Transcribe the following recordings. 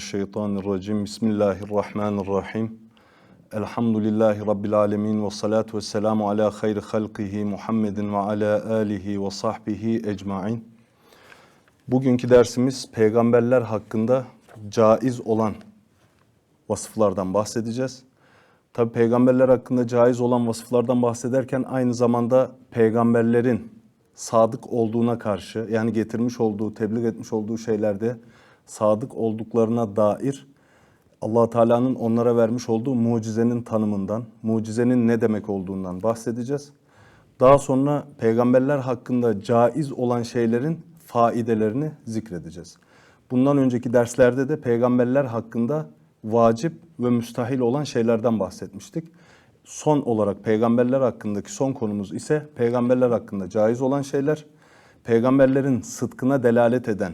mineşşeytanirracim. Bismillahirrahmanirrahim. Elhamdülillahi Rabbil alemin ve salatu ve selamu ala hayri halkihi Muhammedin ve ala alihi ve sahbihi ecmain. Bugünkü dersimiz peygamberler hakkında caiz olan vasıflardan bahsedeceğiz. Tabi peygamberler hakkında caiz olan vasıflardan bahsederken aynı zamanda peygamberlerin sadık olduğuna karşı yani getirmiş olduğu, tebliğ etmiş olduğu şeylerde sadık olduklarına dair allah Teala'nın onlara vermiş olduğu mucizenin tanımından, mucizenin ne demek olduğundan bahsedeceğiz. Daha sonra peygamberler hakkında caiz olan şeylerin faidelerini zikredeceğiz. Bundan önceki derslerde de peygamberler hakkında vacip ve müstahil olan şeylerden bahsetmiştik. Son olarak peygamberler hakkındaki son konumuz ise peygamberler hakkında caiz olan şeyler, peygamberlerin sıdkına delalet eden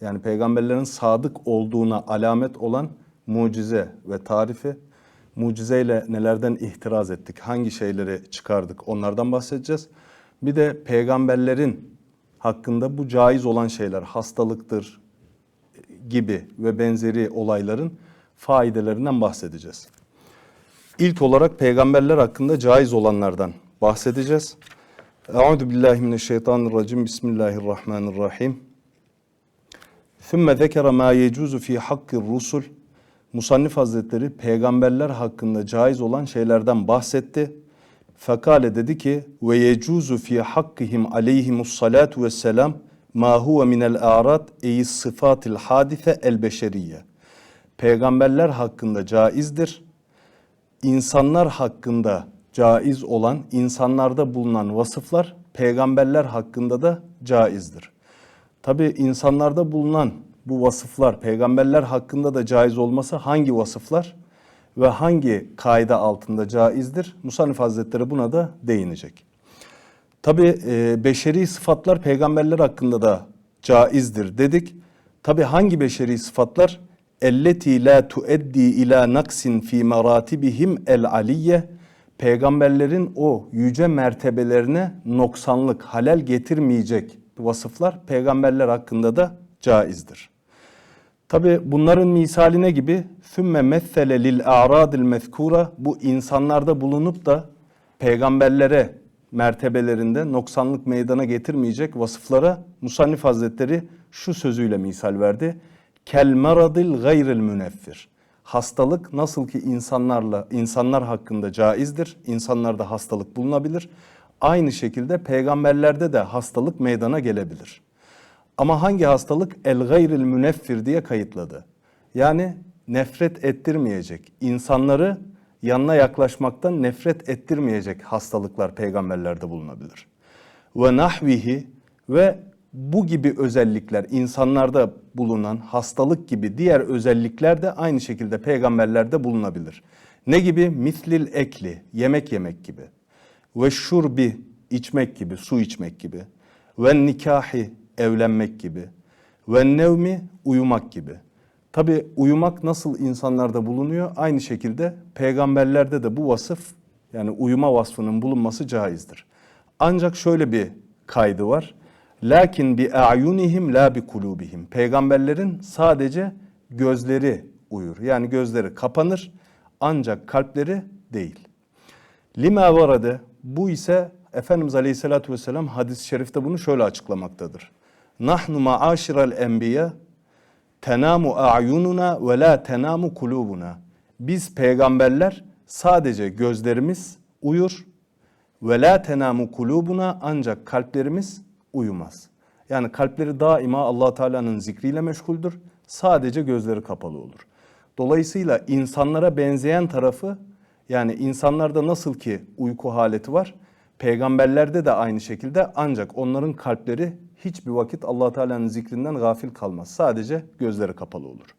yani peygamberlerin sadık olduğuna alamet olan mucize ve tarifi, mucizeyle nelerden ihtiraz ettik, hangi şeyleri çıkardık onlardan bahsedeceğiz. Bir de peygamberlerin hakkında bu caiz olan şeyler, hastalıktır gibi ve benzeri olayların faydelerinden bahsedeceğiz. İlk olarak peygamberler hakkında caiz olanlardan bahsedeceğiz. Euzu billahi mineşşeytanirracim. Bismillahirrahmanirrahim. Sümme zekere ma yecuzu fi hakkir rusul. Musannif Hazretleri peygamberler hakkında caiz olan şeylerden bahsetti. Fekale dedi ki ve yecuzu fi hakkihim aleyhimus salatu vesselam ma huve minel a'rad ey sıfatil hadise el beşeriye. Peygamberler hakkında caizdir. İnsanlar hakkında caiz olan, insanlarda bulunan vasıflar peygamberler hakkında da caizdir. Tabi insanlarda bulunan bu vasıflar peygamberler hakkında da caiz olması hangi vasıflar ve hangi kaide altında caizdir? Musannif Hazretleri buna da değinecek. Tabi e, beşeri sıfatlar peygamberler hakkında da caizdir dedik. Tabi hangi beşeri sıfatlar? Elleti la tueddi ila naksin fi maratibihim el aliye peygamberlerin o yüce mertebelerine noksanlık, halel getirmeyecek vasıflar peygamberler hakkında da caizdir. Tabi bunların misaline gibi sümme messele lil a'radil mezkura bu insanlarda bulunup da peygamberlere mertebelerinde noksanlık meydana getirmeyecek vasıflara Musannif Hazretleri şu sözüyle misal verdi. Kel maradil gayril müneffir. Hastalık nasıl ki insanlarla insanlar hakkında caizdir. İnsanlarda hastalık bulunabilir. Aynı şekilde peygamberlerde de hastalık meydana gelebilir. Ama hangi hastalık? El gayril müneffir diye kayıtladı. Yani nefret ettirmeyecek, insanları yanına yaklaşmaktan nefret ettirmeyecek hastalıklar peygamberlerde bulunabilir. Ve nahvihi ve bu gibi özellikler insanlarda bulunan hastalık gibi diğer özellikler de aynı şekilde peygamberlerde bulunabilir. Ne gibi? Mislil ekli, yemek yemek gibi. Ve şurbi, içmek gibi, su içmek gibi. Ve nikahi, evlenmek gibi. Ve nevmi, uyumak gibi. Tabi uyumak nasıl insanlarda bulunuyor? Aynı şekilde peygamberlerde de bu vasıf yani uyuma vasfının bulunması caizdir. Ancak şöyle bir kaydı var. Lakin bi a'yunihim la bi kulubihim. Peygamberlerin sadece gözleri uyur. Yani gözleri kapanır ancak kalpleri değil. Lima varade bu ise Efendimiz Aleyhisselatü Vesselam hadis-i şerifte bunu şöyle açıklamaktadır. Nahnu ma'aşiral enbiya tenamu a'yununa ve la tenamu kulubuna. Biz peygamberler sadece gözlerimiz uyur ve la tenamu kulubuna ancak kalplerimiz uyumaz. Yani kalpleri daima Allah Teala'nın zikriyle meşguldür. Sadece gözleri kapalı olur. Dolayısıyla insanlara benzeyen tarafı yani insanlarda nasıl ki uyku haleti var, peygamberlerde de aynı şekilde ancak onların kalpleri hiçbir vakit Allah Teala'nın zikrinden gafil kalmaz. Sadece gözleri kapalı olur.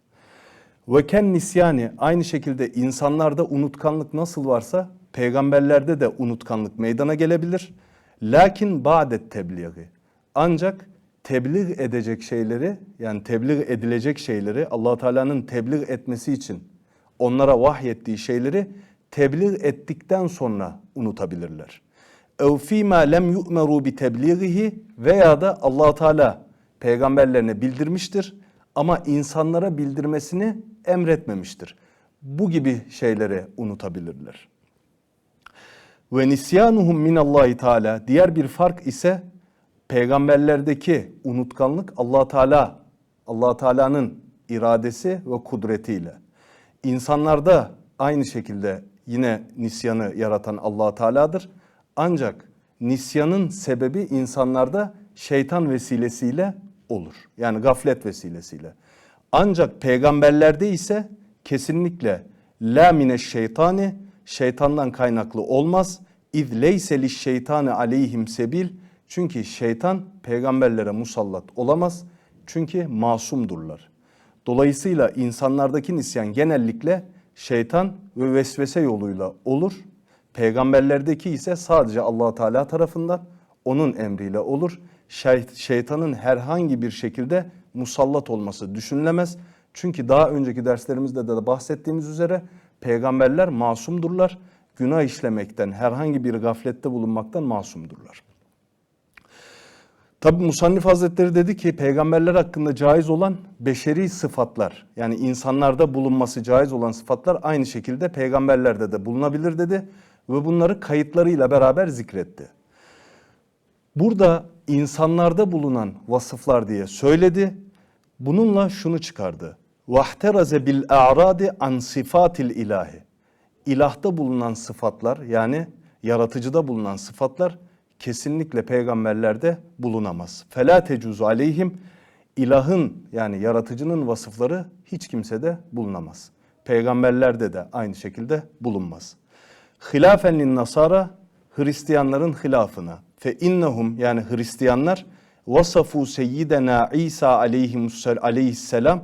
Ve ken nisyani aynı şekilde insanlarda unutkanlık nasıl varsa peygamberlerde de unutkanlık meydana gelebilir. Lakin ba'det tebliği ancak tebliğ edecek şeyleri yani tebliğ edilecek şeyleri Allah Teala'nın tebliğ etmesi için onlara vahyettiği şeyleri tebliğ ettikten sonra unutabilirler. Ev fîmâ lem yu'meru bi tebliğihi veya da Allah Teala peygamberlerine bildirmiştir. Ama insanlara bildirmesini emretmemiştir. Bu gibi şeyleri unutabilirler. Ve nisyanuhum minallahi teala diğer bir fark ise peygamberlerdeki unutkanlık Allah Teala Allah Teala'nın iradesi ve kudretiyle. İnsanlarda aynı şekilde yine nisyanı yaratan Allah Teala'dır. Ancak nisyanın sebebi insanlarda şeytan vesilesiyle olur. Yani gaflet vesilesiyle. Ancak peygamberlerde ise kesinlikle la mine şeytani şeytandan kaynaklı olmaz. İz leyse şeytani aleyhim sebil. Çünkü şeytan peygamberlere musallat olamaz. Çünkü masumdurlar. Dolayısıyla insanlardaki nisyan genellikle şeytan ve vesvese yoluyla olur. Peygamberlerdeki ise sadece Allah Teala tarafından onun emriyle olur. Şeytanın herhangi bir şekilde musallat olması düşünülemez. Çünkü daha önceki derslerimizde de bahsettiğimiz üzere peygamberler masumdurlar. Günah işlemekten, herhangi bir gaflette bulunmaktan masumdurlar. Tabi Musannif Hazretleri dedi ki peygamberler hakkında caiz olan beşeri sıfatlar yani insanlarda bulunması caiz olan sıfatlar aynı şekilde peygamberlerde de bulunabilir dedi ve bunları kayıtlarıyla beraber zikretti. Burada insanlarda bulunan vasıflar diye söyledi. Bununla şunu çıkardı. Vahteraze bil a'radi an sifatil ilahi. İlahta bulunan sıfatlar yani yaratıcıda bulunan sıfatlar kesinlikle peygamberlerde bulunamaz. Fela tecuzu aleyhim ilahın yani yaratıcının vasıfları hiç kimsede bulunamaz. Peygamberlerde de aynı şekilde bulunmaz. Hilafenlin nasara Hristiyanların hilafına fe innehum yani Hristiyanlar vasafu seyyidena İsa aleyhisselam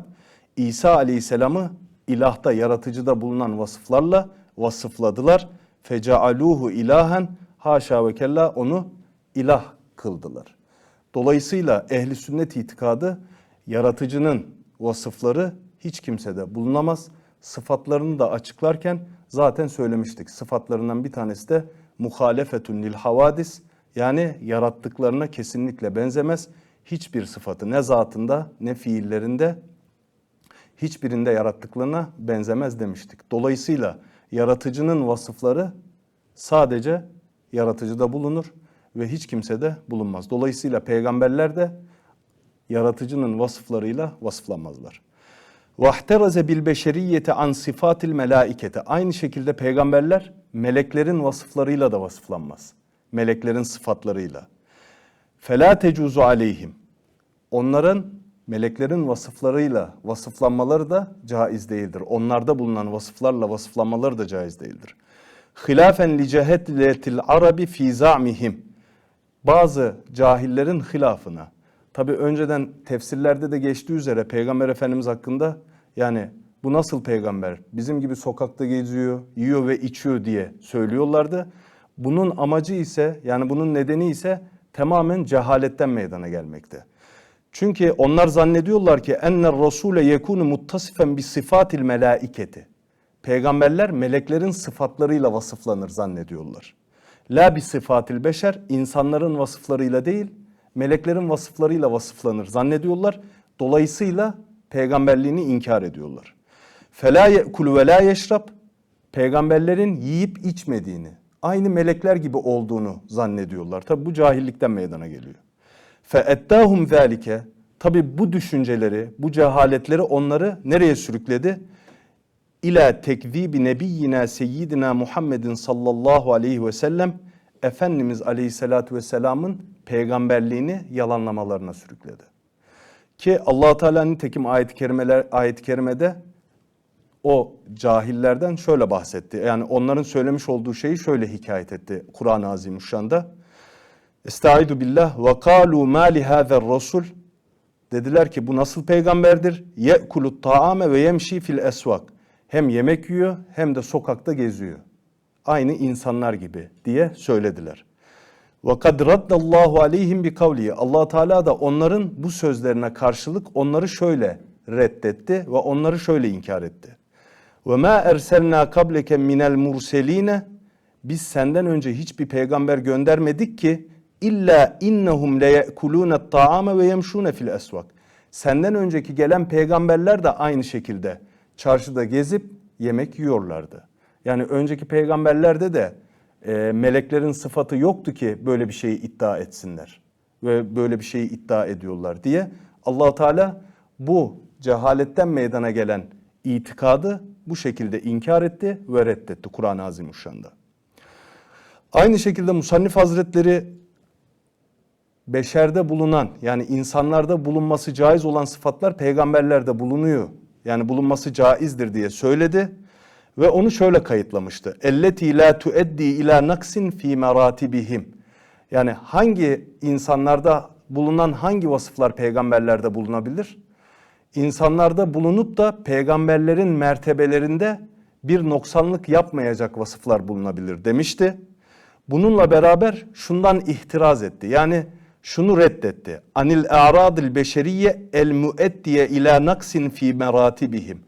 İsa aleyhisselamı ilahta yaratıcıda bulunan vasıflarla vasıfladılar. Fecaaluhu ilahen haşa ve kella onu ilah kıldılar. Dolayısıyla ehli sünnet itikadı yaratıcının vasıfları hiç kimsede bulunamaz. Sıfatlarını da açıklarken zaten söylemiştik. Sıfatlarından bir tanesi de muhalefetun lil havadis yani yarattıklarına kesinlikle benzemez. Hiçbir sıfatı ne zatında ne fiillerinde hiçbirinde yarattıklarına benzemez demiştik. Dolayısıyla yaratıcının vasıfları sadece yaratıcıda bulunur ve hiç kimsede bulunmaz. Dolayısıyla peygamberler de yaratıcının vasıflarıyla vasıflanmazlar. Vahteraze bil beşeriyete an sifatil melaikete. Aynı şekilde peygamberler meleklerin vasıflarıyla da vasıflanmaz. Meleklerin sıfatlarıyla. Fela tecuzu aleyhim. Onların meleklerin vasıflarıyla vasıflanmaları da caiz değildir. Onlarda bulunan vasıflarla vasıflanmaları da caiz değildir. Hilafen li cehetletil arabi fi za'mihim. Bazı cahillerin hilafına. Tabi önceden tefsirlerde de geçtiği üzere Peygamber Efendimiz hakkında yani bu nasıl peygamber? Bizim gibi sokakta geziyor, yiyor ve içiyor diye söylüyorlardı. Bunun amacı ise yani bunun nedeni ise tamamen cehaletten meydana gelmekte. Çünkü onlar zannediyorlar ki enner rasule yekunu muttasifen bi sifatil melaiketi. Peygamberler meleklerin sıfatlarıyla vasıflanır zannediyorlar. La bi sıfatil beşer insanların vasıflarıyla değil meleklerin vasıflarıyla vasıflanır zannediyorlar. Dolayısıyla peygamberliğini inkar ediyorlar. Fela ye'kulu ve la yeşrab peygamberlerin yiyip içmediğini, aynı melekler gibi olduğunu zannediyorlar. Tabi bu cahillikten meydana geliyor. Fe ettahum zalike tabi bu düşünceleri, bu cehaletleri onları nereye sürükledi? İla tekzibi nebiyyina seyyidina Muhammedin sallallahu aleyhi ve sellem Efendimiz aleyhissalatu vesselamın peygamberliğini yalanlamalarına sürükledi. Ki allah Teala'nın tekim ayet-i kerimeler ayet-i kerimede o cahillerden şöyle bahsetti. Yani onların söylemiş olduğu şeyi şöyle hikayet etti Kur'an-ı Azimüşşan'da. Estaizu billah ve kalu ma li rasul dediler ki bu nasıl peygamberdir? Ye'kulut ta'ame ve yemşi fil esvak. Hem yemek yiyor hem de sokakta geziyor. Aynı insanlar gibi diye söylediler. Ve kad raddallahu aleyhim bi kavlihi. Allah Teala da onların bu sözlerine karşılık onları şöyle reddetti ve onları şöyle inkar etti. Ve ma erselna kableke minel murseline biz senden önce hiçbir peygamber göndermedik ki illa innahum le yekulune taame ve yemşune fil esvak. Senden önceki gelen peygamberler de aynı şekilde çarşıda gezip yemek yiyorlardı. Yani önceki peygamberlerde de e, meleklerin sıfatı yoktu ki böyle bir şeyi iddia etsinler ve böyle bir şeyi iddia ediyorlar diye allah Teala bu cehaletten meydana gelen itikadı bu şekilde inkar etti ve reddetti Kur'an-ı Azimuşşan'da. Aynı şekilde Musannif Hazretleri beşerde bulunan yani insanlarda bulunması caiz olan sıfatlar peygamberlerde bulunuyor. Yani bulunması caizdir diye söyledi ve onu şöyle kayıtlamıştı. Elleti la tueddi ila naksin fi meratibihim. Yani hangi insanlarda bulunan hangi vasıflar peygamberlerde bulunabilir? İnsanlarda bulunup da peygamberlerin mertebelerinde bir noksanlık yapmayacak vasıflar bulunabilir demişti. Bununla beraber şundan ihtiraz etti. Yani şunu reddetti. Anil a'radil beşeriye el mueddiye ila naksin fi meratibihim.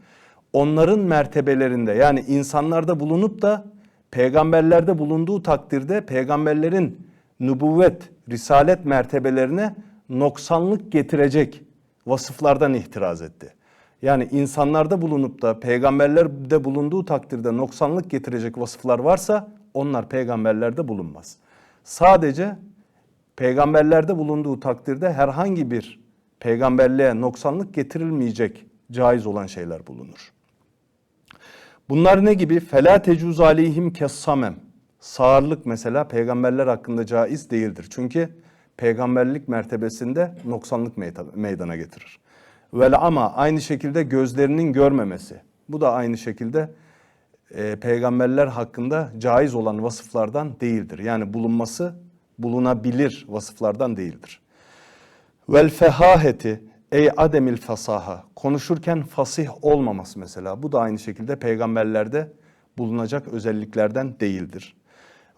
Onların mertebelerinde yani insanlarda bulunup da peygamberlerde bulunduğu takdirde peygamberlerin nübüvvet, risalet mertebelerine noksanlık getirecek vasıflardan ihtiraz etti. Yani insanlarda bulunup da peygamberlerde bulunduğu takdirde noksanlık getirecek vasıflar varsa onlar peygamberlerde bulunmaz. Sadece peygamberlerde bulunduğu takdirde herhangi bir peygamberliğe noksanlık getirilmeyecek caiz olan şeyler bulunur. Bunlar ne gibi? Fela tecuz aleyhim kessamem. Sağırlık mesela peygamberler hakkında caiz değildir. Çünkü peygamberlik mertebesinde noksanlık meydana getirir. Vel ama aynı şekilde gözlerinin görmemesi. Bu da aynı şekilde e, peygamberler hakkında caiz olan vasıflardan değildir. Yani bulunması bulunabilir vasıflardan değildir. Vel fehaheti ey ademil fasaha konuşurken fasih olmaması mesela bu da aynı şekilde peygamberlerde bulunacak özelliklerden değildir.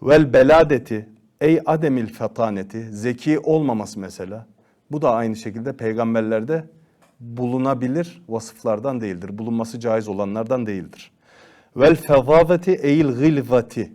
Vel beladeti ey ademil fataneti zeki olmaması mesela bu da aynı şekilde peygamberlerde bulunabilir vasıflardan değildir. Bulunması caiz olanlardan değildir. Vel fezaveti eil gilvati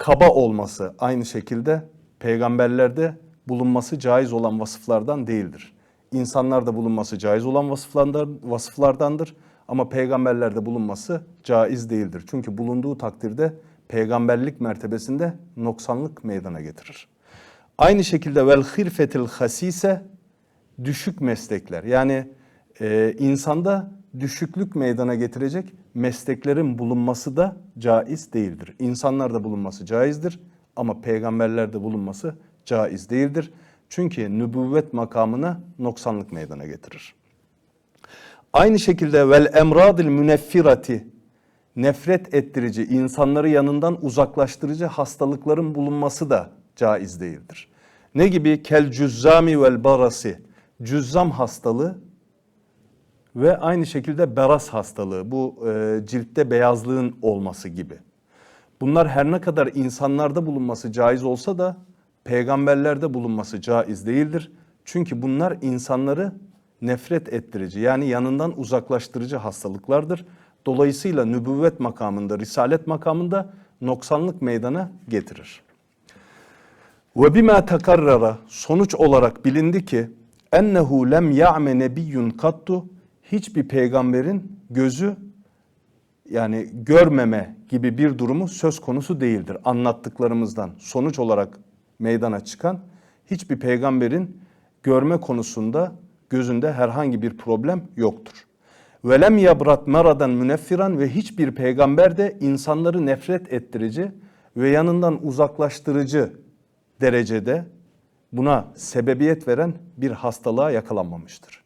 kaba olması aynı şekilde peygamberlerde bulunması caiz olan vasıflardan değildir. İnsanlarda bulunması caiz olan vasıflardan, vasıflardandır ama peygamberlerde bulunması caiz değildir. Çünkü bulunduğu takdirde peygamberlik mertebesinde noksanlık meydana getirir. Aynı şekilde vel hirfetil hasise düşük meslekler yani e, insanda düşüklük meydana getirecek mesleklerin bulunması da caiz değildir. İnsanlarda bulunması caizdir ama peygamberlerde bulunması caiz değildir. Çünkü nübüvvet makamına noksanlık meydana getirir. Aynı şekilde vel emradil müneffirati nefret ettirici, insanları yanından uzaklaştırıcı hastalıkların bulunması da caiz değildir. Ne gibi? Kel cüzzami vel barasi. Cüzzam hastalığı ve aynı şekilde beras hastalığı, bu e, ciltte beyazlığın olması gibi. Bunlar her ne kadar insanlarda bulunması caiz olsa da peygamberlerde bulunması caiz değildir. Çünkü bunlar insanları nefret ettirici yani yanından uzaklaştırıcı hastalıklardır. Dolayısıyla nübüvvet makamında, risalet makamında noksanlık meydana getirir. Ve bima takarrara sonuç olarak bilindi ki ennehu lem ya'me nebiyyun kattu hiçbir peygamberin gözü yani görmeme gibi bir durumu söz konusu değildir. Anlattıklarımızdan sonuç olarak meydana çıkan hiçbir peygamberin görme konusunda gözünde herhangi bir problem yoktur. Velem yabrat maradan müneffiran ve hiçbir peygamber de insanları nefret ettirici ve yanından uzaklaştırıcı derecede buna sebebiyet veren bir hastalığa yakalanmamıştır.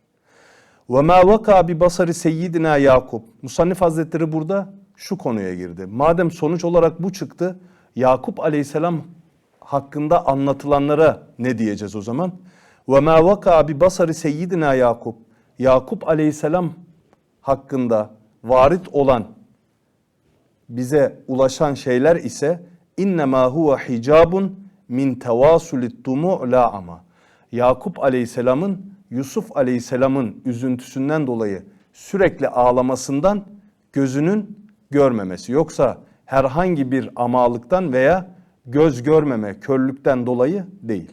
Ve ma vaka bi basari seyyidina Yakup. Musannif Hazretleri burada şu konuya girdi. Madem sonuç olarak bu çıktı, Yakup Aleyhisselam hakkında anlatılanlara ne diyeceğiz o zaman? Ve ma vaka bi basari seyyidina Yakup. Yakup Aleyhisselam hakkında varit olan bize ulaşan şeyler ise innema huve hicabun min tevasulit dumu la ama. Yakup Aleyhisselam'ın Yusuf Aleyhisselam'ın üzüntüsünden dolayı sürekli ağlamasından gözünün görmemesi. Yoksa herhangi bir amalıktan veya göz görmeme, körlükten dolayı değil.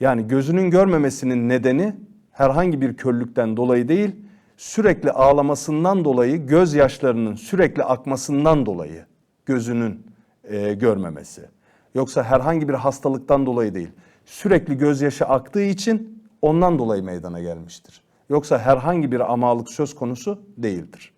Yani gözünün görmemesinin nedeni herhangi bir körlükten dolayı değil, sürekli ağlamasından dolayı, gözyaşlarının sürekli akmasından dolayı gözünün e, görmemesi. Yoksa herhangi bir hastalıktan dolayı değil. Sürekli gözyaşı aktığı için ondan dolayı meydana gelmiştir. Yoksa herhangi bir amalık söz konusu değildir.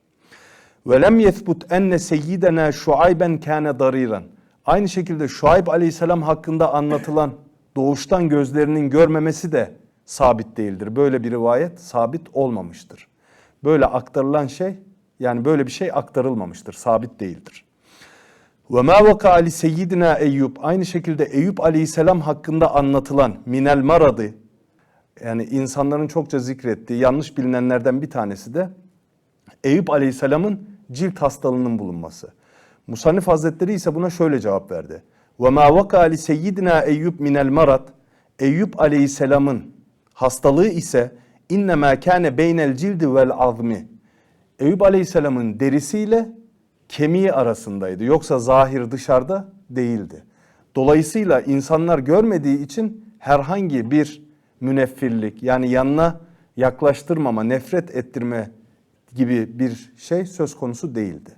Ve lem yethbut enne seyyidena Şuayben kâne dariran. Aynı şekilde Şuayb aleyhisselam hakkında anlatılan doğuştan gözlerinin görmemesi de sabit değildir. Böyle bir rivayet sabit olmamıştır. Böyle aktarılan şey yani böyle bir şey aktarılmamıştır, sabit değildir. Ve ma vaka ali seyyidina Eyüp aynı şekilde Eyüp aleyhisselam hakkında anlatılan minel maradı yani insanların çokça zikrettiği yanlış bilinenlerden bir tanesi de Eyüp aleyhisselamın cilt hastalığının bulunması. Musannif Hazretleri ise buna şöyle cevap verdi. Ve ma vaka li seyyidina Eyüp minel marat. Eyüp aleyhisselamın hastalığı ise innema kâne beynel cildi vel azmi. Eyüp aleyhisselamın derisiyle kemiği arasındaydı. Yoksa zahir dışarıda değildi. Dolayısıyla insanlar görmediği için herhangi bir müneffirlik yani yanına yaklaştırmama, nefret ettirme gibi bir şey söz konusu değildi.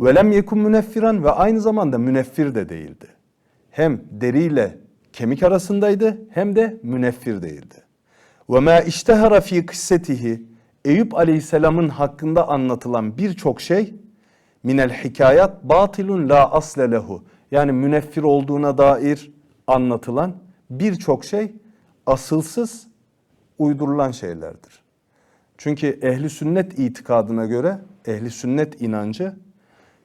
Velem yekun müneffiran ve aynı zamanda müneffir de değildi. Hem deriyle kemik arasındaydı hem de müneffir değildi. Ve ma iştehara fi kıssetihi Eyüp Aleyhisselam'ın hakkında anlatılan birçok şey minel hikayat batilun la asle lehu. Yani müneffir olduğuna dair anlatılan birçok şey asılsız uydurulan şeylerdir. Çünkü ehli sünnet itikadına göre ehli sünnet inancı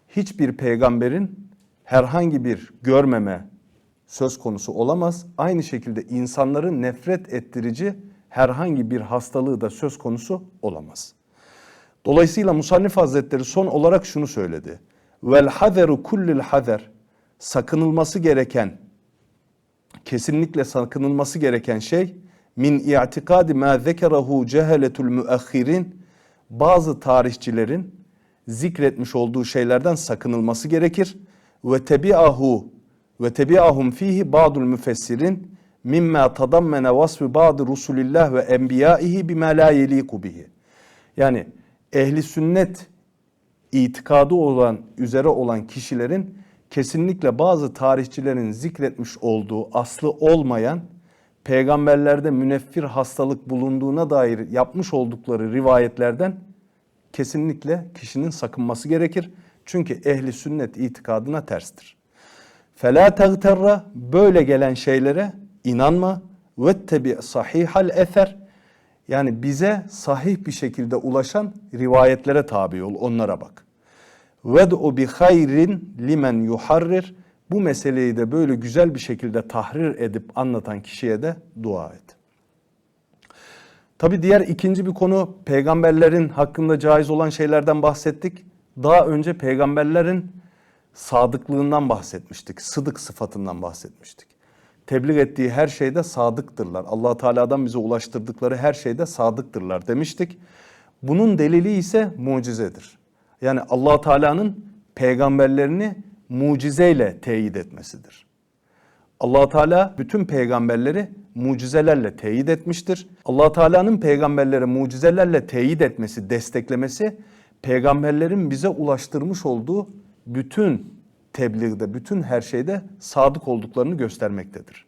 hiçbir peygamberin herhangi bir görmeme söz konusu olamaz. Aynı şekilde insanların nefret ettirici herhangi bir hastalığı da söz konusu olamaz. Dolayısıyla Musannif Hazretleri son olarak şunu söyledi. Vel hazeru kullil hazer sakınılması gereken kesinlikle sakınılması gereken şey min i'tikadi ma zekerahu ceheletul müahhirin bazı tarihçilerin zikretmiş olduğu şeylerden sakınılması gerekir. Ve tebi'ahu ve tebi'ahum fihi ba'dul müfessirin mimma tadammene vasfı ba'dı rusulillah ve enbiyaihi bima la yeliku bihi. Yani ehli sünnet itikadı olan üzere olan kişilerin kesinlikle bazı tarihçilerin zikretmiş olduğu aslı olmayan peygamberlerde müneffir hastalık bulunduğuna dair yapmış oldukları rivayetlerden kesinlikle kişinin sakınması gerekir. Çünkü ehli sünnet itikadına terstir. Fela tagterra böyle gelen şeylere inanma ve tebi sahihal eser yani bize sahih bir şekilde ulaşan rivayetlere tabi ol onlara bak. Ved'u bi hayrin limen yuharrir bu meseleyi de böyle güzel bir şekilde tahrir edip anlatan kişiye de dua et. Tabi diğer ikinci bir konu peygamberlerin hakkında caiz olan şeylerden bahsettik. Daha önce peygamberlerin sadıklığından bahsetmiştik. Sıdık sıfatından bahsetmiştik. Tebliğ ettiği her şeyde sadıktırlar. allah Teala'dan bize ulaştırdıkları her şeyde sadıktırlar demiştik. Bunun delili ise mucizedir. Yani allah Teala'nın peygamberlerini mucizeyle teyit etmesidir. allah Teala bütün peygamberleri mucizelerle teyit etmiştir. allah Teala'nın peygamberlere mucizelerle teyit etmesi, desteklemesi peygamberlerin bize ulaştırmış olduğu bütün tebliğde, bütün her şeyde sadık olduklarını göstermektedir.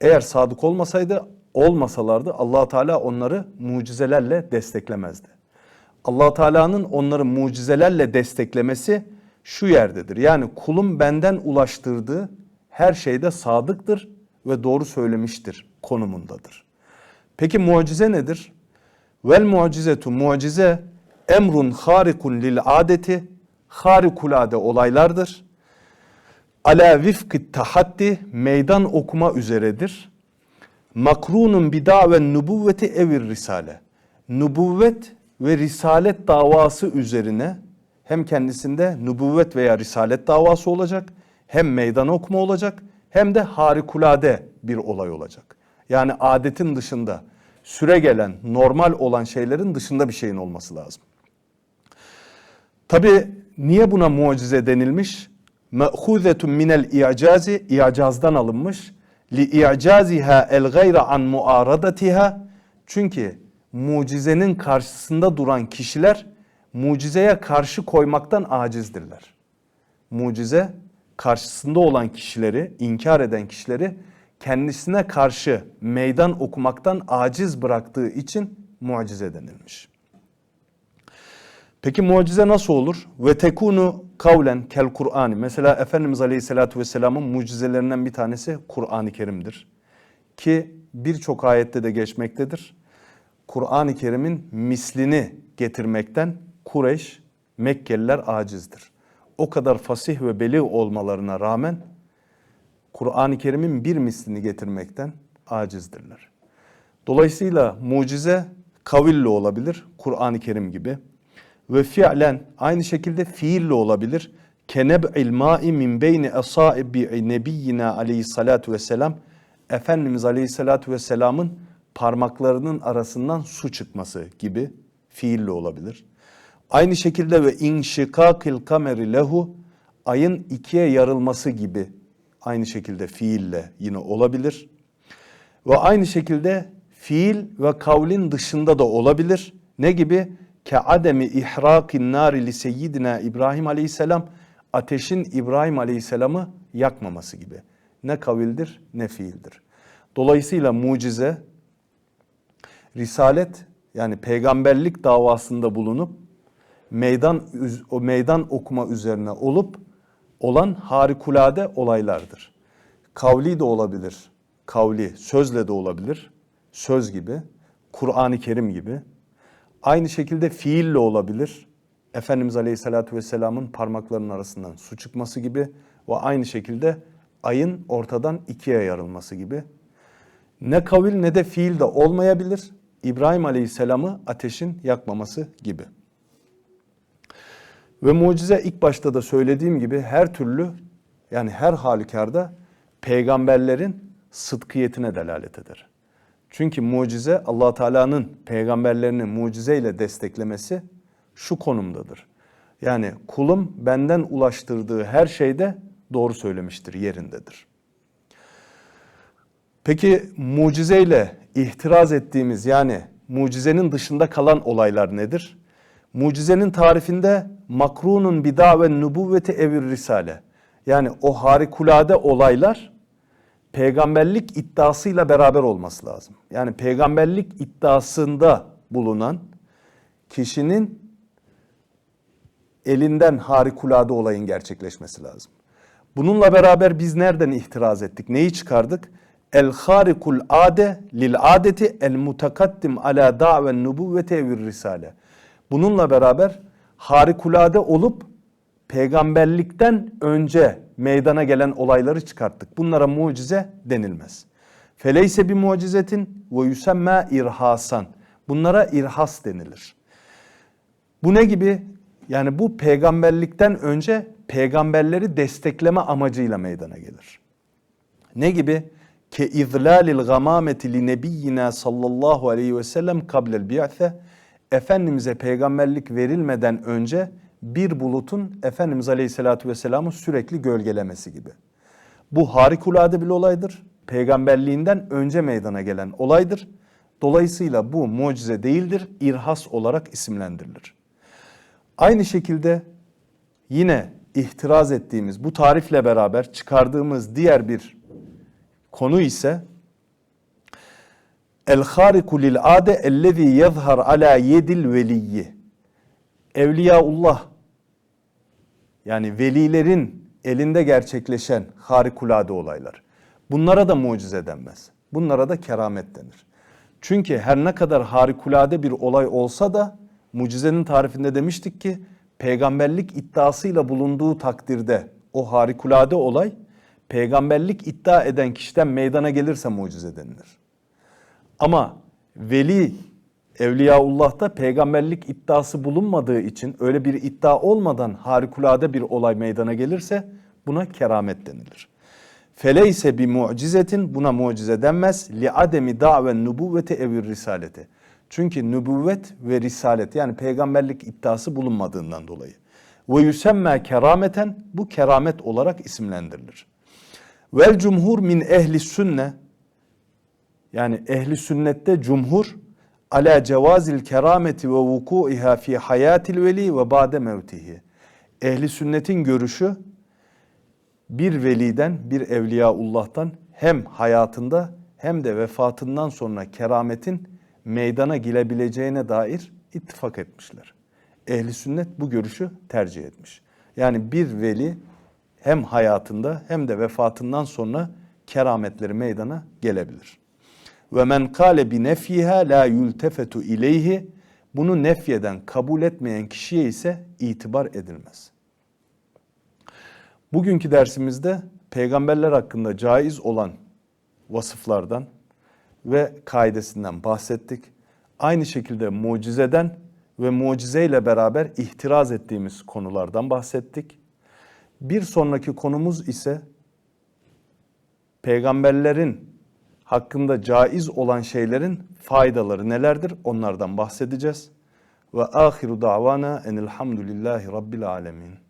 Eğer sadık olmasaydı, olmasalardı allah Teala onları mucizelerle desteklemezdi. Allah Teala'nın onları mucizelerle desteklemesi şu yerdedir. Yani kulum benden ulaştırdığı her şeyde sadıktır ve doğru söylemiştir konumundadır. Peki mucize nedir? Vel mucizetu mucize emrun harikun lil adeti harikulade olaylardır. Ala vifkı tahaddi meydan okuma üzeredir. Makrunun bida ve nubuvveti evir risale. Nubuvvet ve risalet davası üzerine hem kendisinde nubuvvet veya risalet davası olacak, hem meydan okuma olacak, hem de harikulade bir olay olacak. Yani adetin dışında süre gelen, normal olan şeylerin dışında bir şeyin olması lazım. Tabi niye buna mucize denilmiş? Me'huzetun minel i'cazi, i'cazdan alınmış. Li i'caziha el gayra an muaradatiha, Çünkü mucizenin karşısında duran kişiler mucizeye karşı koymaktan acizdirler. Mucize karşısında olan kişileri, inkar eden kişileri kendisine karşı meydan okumaktan aciz bıraktığı için mucize denilmiş. Peki mucize nasıl olur? Ve tekunu kavlen kel Kur'ani. Mesela Efendimiz Aleyhisselatü Vesselam'ın mucizelerinden bir tanesi Kur'an-ı Kerim'dir. Ki birçok ayette de geçmektedir. Kur'an-ı Kerim'in mislini getirmekten Kureyş, Mekkeliler acizdir. O kadar fasih ve beli olmalarına rağmen Kur'an-ı Kerim'in bir mislini getirmekten acizdirler. Dolayısıyla mucize kaville olabilir, Kur'an-ı Kerim gibi. Ve fiilen aynı şekilde fiille olabilir. Keneb'il ma'i min beyni esaibi nebiyyina aleyhissalatu vesselam. Efendimiz aleyhissalatu vesselamın parmaklarının arasından su çıkması gibi fiille olabilir. Aynı şekilde ve inşikakil kameri lehu ayın ikiye yarılması gibi aynı şekilde fiille yine olabilir. Ve aynı şekilde fiil ve kavlin dışında da olabilir. Ne gibi? Ke ademi ihrakin nari li seyyidina İbrahim aleyhisselam ateşin İbrahim aleyhisselamı yakmaması gibi. Ne kavildir ne fiildir. Dolayısıyla mucize, risalet yani peygamberlik davasında bulunup meydan o meydan okuma üzerine olup olan harikulade olaylardır. Kavli de olabilir. Kavli sözle de olabilir. Söz gibi, Kur'an-ı Kerim gibi. Aynı şekilde fiille olabilir. Efendimiz Aleyhisselatü Vesselam'ın parmaklarının arasından su çıkması gibi ve aynı şekilde ayın ortadan ikiye yarılması gibi. Ne kavil ne de fiil de olmayabilir. İbrahim Aleyhisselam'ı ateşin yakmaması gibi. Ve mucize ilk başta da söylediğim gibi her türlü yani her halükarda peygamberlerin sıdkiyetine delalet eder. Çünkü mucize allah Teala'nın peygamberlerini mucizeyle desteklemesi şu konumdadır. Yani kulum benden ulaştırdığı her şeyde doğru söylemiştir, yerindedir. Peki mucizeyle ihtiraz ettiğimiz yani mucizenin dışında kalan olaylar nedir? Mucizenin tarifinde makrunun bida ve nubuvveti evir risale. Yani o harikulade olaylar peygamberlik iddiasıyla beraber olması lazım. Yani peygamberlik iddiasında bulunan kişinin elinden harikulade olayın gerçekleşmesi lazım. Bununla beraber biz nereden ihtiraz ettik? Neyi çıkardık? El harikul ade lil adeti el mutakaddim ala da'ven nubuvvete vir risale. Bununla beraber harikulade olup peygamberlikten önce meydana gelen olayları çıkarttık. Bunlara mucize denilmez. Feleyse bir mucizetin ve yüsemme irhasan. Bunlara irhas denilir. Bu ne gibi? Yani bu peygamberlikten önce peygamberleri destekleme amacıyla meydana gelir. Ne gibi? Ke izlalil gamameti li nebiyyina sallallahu aleyhi ve sellem kablel bi'se Efendimiz'e peygamberlik verilmeden önce bir bulutun Efendimiz Aleyhisselatü Vesselam'ı sürekli gölgelemesi gibi. Bu harikulade bir olaydır. Peygamberliğinden önce meydana gelen olaydır. Dolayısıyla bu mucize değildir, irhas olarak isimlendirilir. Aynı şekilde yine ihtiraz ettiğimiz bu tarifle beraber çıkardığımız diğer bir konu ise El hariku lil ade ellezî yezhar ala yedil veliyyi. Evliyaullah yani velilerin elinde gerçekleşen harikulade olaylar. Bunlara da mucize denmez. Bunlara da keramet denir. Çünkü her ne kadar harikulade bir olay olsa da mucizenin tarifinde demiştik ki peygamberlik iddiasıyla bulunduğu takdirde o harikulade olay peygamberlik iddia eden kişiden meydana gelirse mucize denilir. Ama veli Evliyaullah'ta peygamberlik iddiası bulunmadığı için öyle bir iddia olmadan harikulade bir olay meydana gelirse buna keramet denilir. Feleyse bir mucizetin buna mucize denmez. Li ademi da'ven nubuvveti evir risaleti. Çünkü nübüvvet ve risalet yani peygamberlik iddiası bulunmadığından dolayı. Ve yüsemme kerameten bu keramet olarak isimlendirilir. Vel cumhur min ehli sünne yani ehli sünnette cumhur ala cevazil kerameti ve vuku'iha fi hayatil veli ve ba'de mevtihi. Ehli sünnetin görüşü bir veliden, bir evliyaullah'tan hem hayatında hem de vefatından sonra kerametin meydana gelebileceğine dair ittifak etmişler. Ehli sünnet bu görüşü tercih etmiş. Yani bir veli hem hayatında hem de vefatından sonra kerametleri meydana gelebilir. Ve men kâle bi nefyiha la yultefetu ileyhi bunu nefyeden kabul etmeyen kişiye ise itibar edilmez. Bugünkü dersimizde peygamberler hakkında caiz olan vasıflardan ve kaidesinden bahsettik. Aynı şekilde mucizeden ve mucizeyle beraber ihtiraz ettiğimiz konulardan bahsettik. Bir sonraki konumuz ise peygamberlerin hakkında caiz olan şeylerin faydaları nelerdir onlardan bahsedeceğiz. Ve ahiru davana enelhamdülillahi rabbil alemin.